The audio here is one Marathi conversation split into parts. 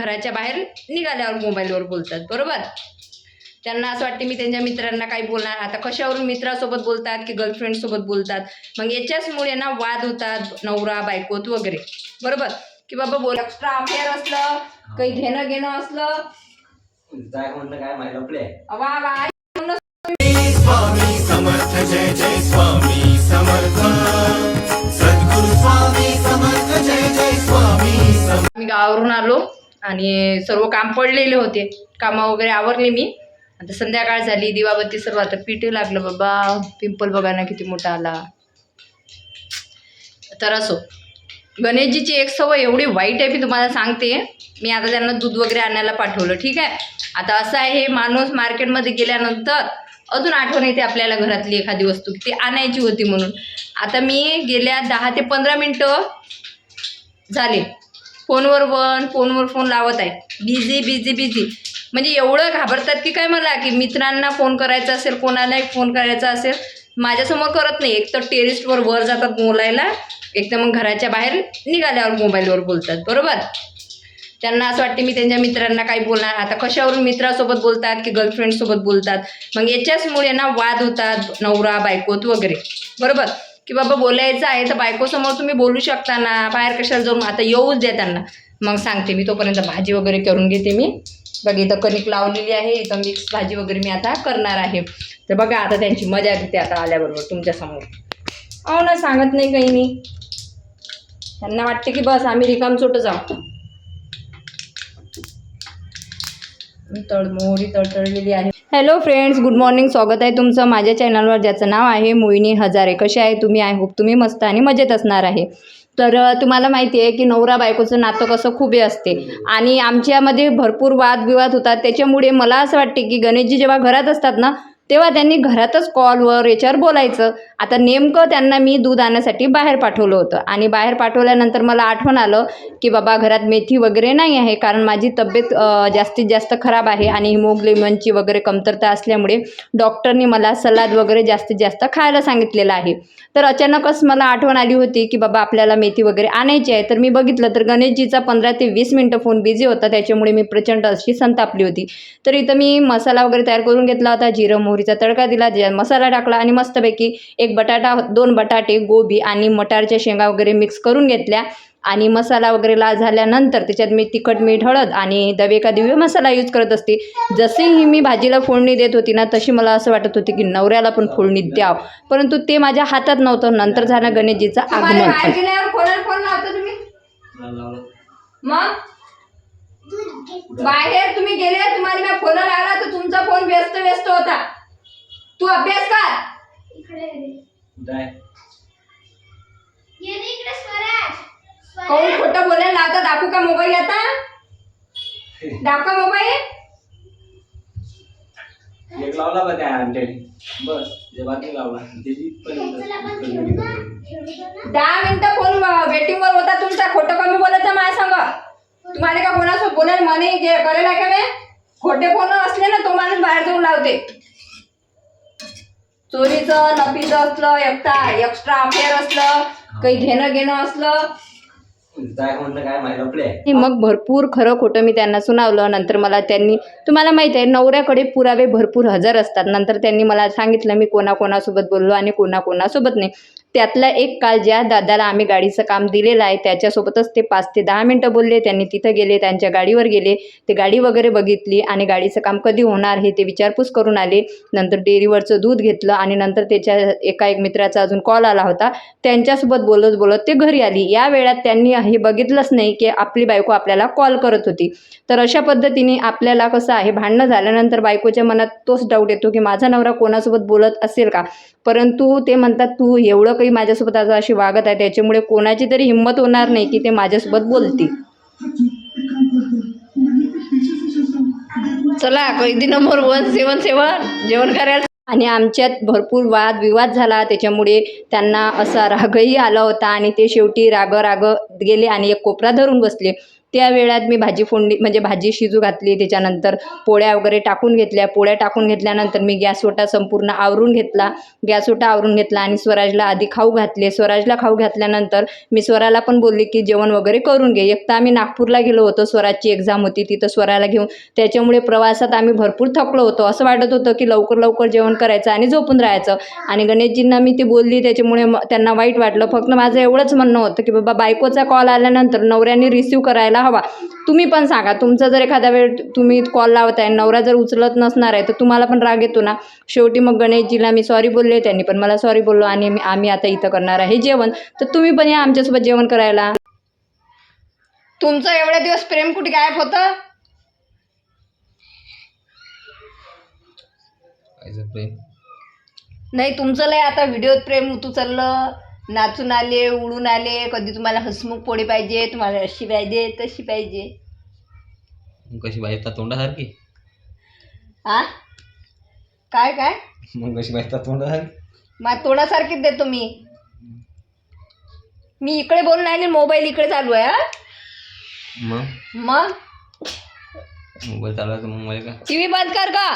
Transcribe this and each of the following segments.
घराच्या बाहेर निघाल्यावर मोबाईलवर बोलतात बरोबर? त्यांना असं वाटते मी त्यांच्या मित्रांना काही बोलणार आता कशावरून मित्रासोबत बोलतात की गर्लफ्रेंडसोबत बोलतात? मग याच्याचमुळे ना वाद होतात नवरा बायकोत वगैरे. बरोबर? की बाबा बोल एक्स्ट्रा अफेअर असलं काही घेणं घेणं असलं. काय म्हणणं काय माहिती आपले. वा वा स्वामी समर्थ जय जय स्वामी समर्थ. सद्गुरु स्वामी समर्थ जय जय स्वामी समर्थ मी गावावरून आलो. आणि सर्व काम पडलेले होते. कामं वगैरे आवरले मी. आता संध्याकाळ झाली दिवाबत्ती सर्व आता पिठे लागलं बाबा. पिंपल बघा ना किती मोठा आला. तर असो. गणेशजीची एक सवय एवढी वाईट आहे मी तुम्हाला सांगते. मी आता त्यांना दूध वगैरे आणायला पाठवलं ठीक आहे? आता असं आहे हे माणूस मार्केटमध्ये गेल्यानंतर अजून आठवण येते आपल्याला घरातली एखादी वस्तू ती आणायची होती म्हणून. आता मी गेल्या दहा ते पंधरा मिनटं झाले. फोनवर वन फोनवर फोन लावत आहे. बिझी बिझी बिझी म्हणजे एवढं घाबरतात की काय मला की मित्रांना फोन करायचा असेल कोणालाही फोन करायचा असेल माझ्यासमोर करत नाही. एक तर टेरिस्टवर वर जातात बोलायला एक तर मग घराच्या बाहेर निघाल्यावर मोबाईलवर बोलतात. बरोबर? त्यांना असं वाटते मी त्यांच्या मित्रांना काही बोलणार आता कशावरून मित्रासोबत बोलतात की गर्लफ्रेंडसोबत बोलतात? मग याच्याचमुळे ना वाद होतात नवरा बायकोत वगैरे. बरोबर? की बाबा बोलायचं आहे तर बायकोसमोर तुम्ही बोलू शकता ना. बाहेर कशाला जाऊन आता येऊच द्या त्यांना. मग सांगते मी तोपर्यंत भाजी वगैरे करून घेते मी. बघ इथं कणिक लावलेली आहे. इथं मिक्स भाजी वगैरे मी आता करणार आहे. तर बघा आता त्यांची मजा घेते आता आल्याबरोबर तुमच्यासमोर अहो ना सांगत नाही काही मी. त्यांना वाटते की बस आम्ही रिकाम सुटत जाऊ. तळमोहरी तळतळलेली आहे. हॅलो फ्रेंड्स गुड मॉर्निंग स्वागत आहे तुमचं माझ्या चॅनलवर ज्याचं नाव आहे मोहिनी हजारे. कसे आहे तुम्ही? आय होप तुम्ही मस्त आणि मजेत असणार आहे. तर तुम्हाला माहिती आहे की नवरा बायकोचं नातं कसं खूप असते. आणि आमच्यामध्ये भरपूर वादविवाद होतात. त्याच्यामुळे मला असं वाटते की गणेशजी जेव्हा घरात असतात ना तेव्हा त्यांनी घरातच कॉलवर याच्यावर बोलायचं. आता नेमकं त्यांना मी दूध आणण्यासाठी बाहेर पाठवलं होतं. आणि बाहेर पाठवल्यानंतर मला आठवण आलं की बाबा घरात मेथी वगैरे नाही आहे कारण माझी तब्येत जास्तीत जास्त खराब आहे आणि हिमोग्लोबिनची वगैरे कमतरता असल्यामुळे डॉक्टरनी मला सलाद वगैरे जास्तीत जास्त खायला सांगितलेलं आहे. तर अचानकच मला आठवण आली होती की बाबा आपल्याला मेथी वगैरे आणायची आहे. तर मी बघितलं तर गणेशजीचा पंधरा ते वीस मिनटं फोन बिझी होता. त्याच्यामुळे मी प्रचंड अशी संतापली होती. तर इथं मी मसाला वगैरे तयार करून घेतला होता जिरं मोहरीचा तडका दिला मसाला टाकला आणि मस्तपैकी एक बटाटा दोन बटाटे गोबी आणि मटारच्या शेंगा वगैरे मिक्स करून घेतल्या. आणि मसाला वगैरे लाल झाल्यानंतर त्याच्यात मी तिखट मीठ हळद आणि दवे का दिव्य मसाला यूज करत असते. जशी ही मी भाजीला फोडणी देत होती ना तशी मला असं वाटत होती की नवऱ्याला पण फोडणी द्याव. परंतु ते माझ्या हातात नव्हतं. नंतर झालं गणेशजीचं आगमन. बाहेर तुम्ही गेले तुम्हाला मी फोन लावला तर तुमचा फोन व्यस्त व्यस्त होता. तू अभ्यास कर. काय कोण खोटं बोलायला लावता? दाखवू का मोबाईल आता? दाखवा मोबाईल. एक लावला बघ आमच्याने बस जेव्हा ते लावला. त्याची पण दहा मिनिटं फोन वेटिंग वर होता तुमचा. खोटं कमी बोलायचं माझ्या सांग. तुम्हाला का कोणासोबत बोलायला मने जे करेल आहे का मी खोटे फोन असले ना तो माणूस बाहेर जाऊन लावते. चोरीचं नफीचं असलं एकटा एक्स्ट्रा अफेअर असलं काही घेणं घेणं असलं. काय म्हणणं काय माहिती आपले. आणि मग भरपूर खरं खोटं मी त्यांना सुनावलं. नंतर मला त्यांनी तुम्हाला माहिती आहे नवऱ्याकडे पुरावे भरपूर हजर असतात. नंतर त्यांनी मला सांगितलं मी कोणाकोणासोबत बोललो आणि कोणाकोणासोबत नाही. त्यातला एक काल ज्या दादाला आम्ही गाडीचं काम दिलेलं आहे त्याच्यासोबतच ते पाच ते दहा मिनटं बोलले त्यांनी तिथं गेले त्यांच्या गाडीवर गेले ते गाडी वगैरे बघितली आणि गाडीचं काम कधी होणार हे ते विचारपूस करून आले. नंतर डेअरीवरचं दूध घेतलं आणि नंतर त्याच्या एका एक मित्राचा अजून कॉल आला होता. त्यांच्यासोबत बोलत बोलत ते घरी आली. या वेळात त्यांनी हे बघितलंच नाही की आपली बायको आपल्याला कॉल करत होती. तर अशा पद्धतीने आपल्याला कसं आहे भांडणं झाल्यानंतर बायकोच्या मनात तोच डाऊट येतो की माझा नवरा कोणासोबत बोलत असेल का? परंतु ते म्हणतात तू एवढं काही माझ्यासोबत आज अशी वागत आहे त्याच्यामुळे कोणाची तरी हिंमत होणार नाही की ते माझ्यासोबत बोलतील. चला कैदी नंबर वन सेवन सेवन जेवण करायला. आणि आमच्यात भरपूर वाद विवाद झाला त्याच्यामुळे त्यांना असा रागही आला होता आणि ते शेवटी राग राग गेले आणि एक कोपरा धरून बसले. त्या वेळात मी भाजी फोडणी म्हणजे भाजी शिजू घातली त्याच्यानंतर पोळ्या वगैरे टाकून घेतल्या. पोळ्या टाकून घेतल्यानंतर मी गॅस ओटा संपूर्ण आवरून घेतला. गॅस ओटा आवरून घेतला आणि स्वराजला आधी खाऊ घातले. स्वराजला खाऊ घातल्यानंतर मी स्वराला पण बोलले की जेवण वगैरे करून घे. एक तर आम्ही नागपूरला गेलो होतो स्वराजची एक्झाम होती तिथं स्वराला घेऊन. त्याच्यामुळे प्रवासात आम्ही भरपूर थकलो होतो. असं वाटत होतं की लवकर लवकर जेवण करायचं आणि झोपून राहायचं. आणि गणेशजींना मी ती बोलली त्याच्यामुळे त्यांना वाईट वाटलं. फक्त माझं एवढंच म्हणणं होतं की बाबा बायकोचा कॉल आल्यानंतर नवऱ्याने रिसिव्ह करायला हवा. तुम्ही पण सांगा. तुमचा जर एखाद्या वेळ तुम्ही कॉल लावताय नवरा जर उचलत नसणार आहे तर तुम्हाला पण राग येतो ना? शेवटी मग गणेशजीला मी सॉरी बोलले त्यांनी पण मला सॉरी बोललो आणि मी- आम्ही आता इथं करणार आहे जेवण. तर तुम्ही पण या आमच्यासोबत जेवण करायला. तुमचं एवढ्या दिवस प्रेम कुठे गायब होतं? प्रेम. नाही तुमचं लय आता व्हिडिओत प्रेम तू चाललं. नाचून आले उडून आले कधी तुम्हाला हसमुख पोळी पाहिजे तुम्हाला अशी पाहिजे तशी पाहिजे. मग कशी बायता तोंडासारखी? हा काय काय? मग कशी बायता तोंडासारखी? मग तोडासारखीच देतो मी. मी इकडे बोलून आहे मोबाईल इकडे चालू आहे हा? मग? मग? मोबाईल चालवायचं मग मला का? टी व्ही बंद कर का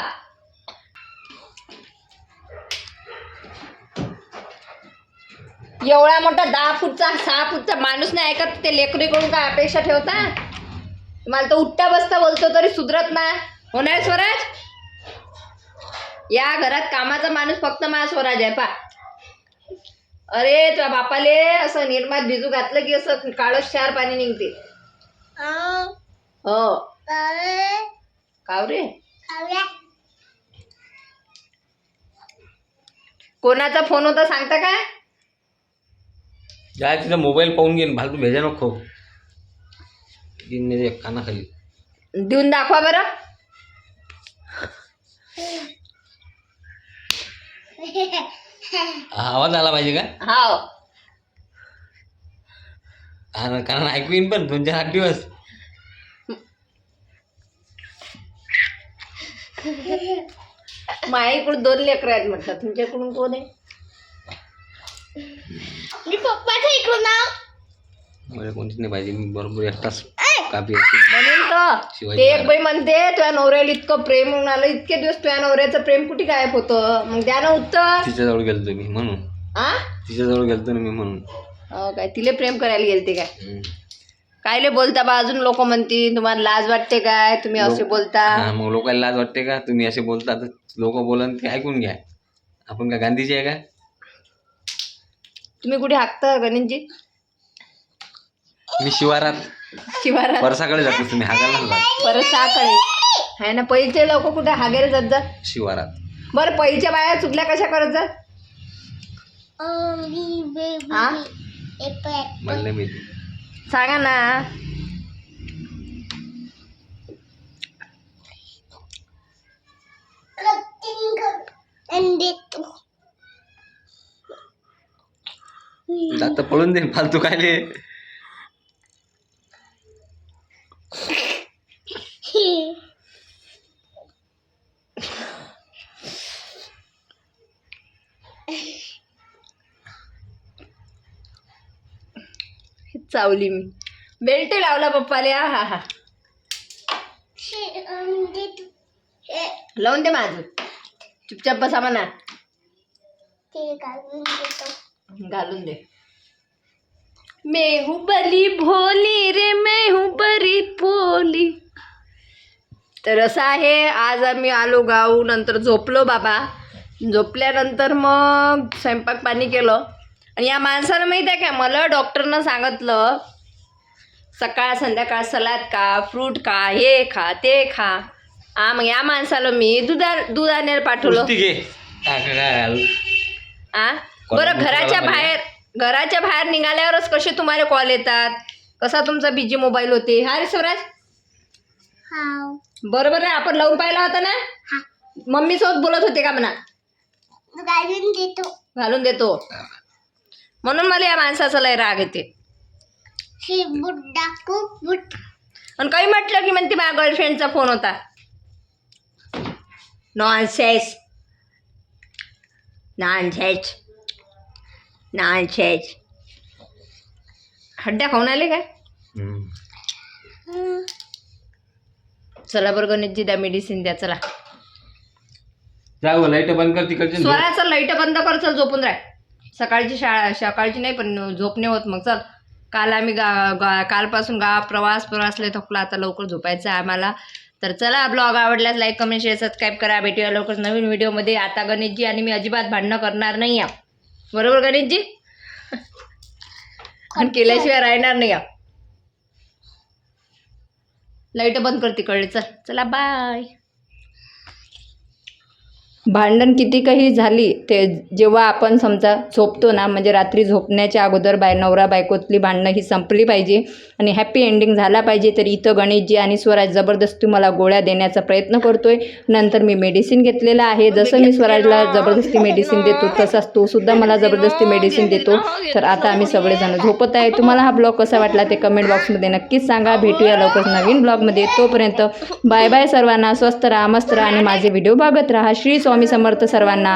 एवढा मोठा दहा फूटचा सहा फूटचा माणूस नाही ऐकत ते लेकरीकडून काय अपेक्षा ठेवता? मला तर उठता बसता बोलतो तरी सुधरत ना होणार स्वराज? या घरात कामाचा माणूस फक्त माझा स्वराज आहे पा अरे तुझ्या बापाले असं निर्मात भिजू घातलं की असं काळस शार पाणी निघते. हो. काव रे कोणाचा फोन होता सांगता काय जाय तिचा मोबाईल पाहून घेईन फालतू भेजा नको गिन्ने कानाखाली देऊन दाखवा बरं. आवाज आला पाहिजे का? हाव. हा, कारण ऐकू येईन पण दोन चार आठ दिवस. माझ्याकडून दोन लेकरं आहेत म्हटलं. तुमच्याकडून कोण आहे? मी पप्पाच्या इकडून नाव मला कोणतीच नाही पाहिजे मी बरोबर एकटाच कापी म्हणून तर शिवाजी ते एक. बाई म्हणते तुझ्या नवऱ्याला इतकं प्रेम होऊन आलं इतके दिवस तुझ्या नवऱ्याचं प्रेम कुठे गायब होतं? मग द्या ना उत्तर. तिच्याजवळ गेलतो मी म्हणून. आ? तिच्याजवळ गेलतो ना मी म्हणून. हो काय तिले प्रेम करायला गेलते काय? हम्म. कायले बोलता बा अजून लोक म्हणतील तुम्हाला लाज वाटते काय? तुम्ही असे लोक- बोलता. हा, मग लोकांना लाज वाटते का? तुम्ही असे बोलता तर लोक बोलन ते ऐकून घ्या. आपण का गांधीजी आहे का? तुम्ही कुठे हाकता गणेशजी? मी शिवारात. शिवारात. परसाकडे जातो तुम्ही हागायला जात परत साकडे आहे ना पहिलेचे लोक कुठे हागेरे जात जा. शिवारात. बरं पहिल्या बाया चुकल्या कशा करत जा. मी बेबी हा मला नाही माहिती सांगा ना. देतो आता पळून दे फालतू कायले चावली मी. बेल्ट लावला पप्पाले हा हा हा. लावून दे माझं. चुपचाप बसा म्हणा. घालून दे. मैं हूँ बली भोली रे मैं हूँ बरी भोली तर असं आहे आज आम्ही आलो गाऊ नंतर झोपलो बाबा. झोपल्यानंतर मग स्वयंपाक पाणी केलं. आणि या माणसानं माहीत आहे काय मला डॉक्टरनं सांगितलं सकाळ संध्याकाळ सलाद खा फ्रूट खा हे खा ते खा. हा मग या माणसाला मी दुधा दूध आणायला पाठवलं आ बरं घराच्या बाहेर घराच्या बाहेर निघाल्यावरच कसे तुम्हाला कॉल येतात? कसा तुमचा बिजी मोबाईल होते? हा रे स्वराज? हाव. बरोबर आहे आपण लावून पाहिला होता ना? हा. मम्मी सोबत बोलत होते का म्हणा? घालून देतो. घालून देतो. म्हणून मला या माणसाचा लय राग येते. हे बुट दाखवू बुट. आणि काही म्हटलं की म्हणते माझ्या गर्लफ्रेंडचा फोन होता. नॉनसेस नॉनसेस नॉनसेस हड्ड्या खाऊन आले काय. चला बरं गणेशजी द्या मेडिसिन द्या चला. जाऊ लाइट बंद कर तिकडचे. स्वराचं लाइट बंद कर चल झोपून राह. सकाळची शाळा सकाळची नाही पण झोपणे होत मग चल. काल आम्ही गा गा कालपासून गा प्रवास प्रवासले थकला आता लवकर झोपायचं आहे आम्हाला. तर चला ब्लॉग आवडल्यास लाईक कमेंट शेअर सबस्क्राईब करा. भेटूया लवकर नवीन व्हिडिओमध्ये आता गणेशजी आणि मी अजिबात भांडणं करणार नाही या बरोबर गणेशजी आणि केल्याशिवाय राहणार नाही या. लाइट बंद कर तिकडे चल. चला बाय भांडण किती काही झाली ते जेव्हा आपण समजा झोपतो ना म्हणजे रात्री झोपण्याच्या अगोदर बाय नवरा बायकोतली भांडणं ही संपली पाहिजे आणि हॅप्पी एंडिंग झाला पाहिजे तर इथं गणेशजी आणि स्वराज जबरदस्ती मला गोळ्या देण्याचा प्रयत्न करतोय. नंतर मी मेडिसिन घेतलेलं आहे. जसं मी स्वराजला जबरदस्ती मेडिसिन देतो तसाच तो सुद्धा मला जबरदस्ती मेडिसिन देतो. तर आता आम्ही सगळेजण झोपत आहे. तुम्हाला हा ब्लॉग कसा वाटला ते कमेंट बॉक्समध्ये नक्कीच सांगा. भेटूया लवकर नवीन ब्लॉगमध्ये. तोपर्यंत बाय बाय सर्वांना. स्वस्त राहा मस्त राहा आणि माझे व्हिडिओ बघत राहा. श्री स्वामी समर्थ सर्वांना.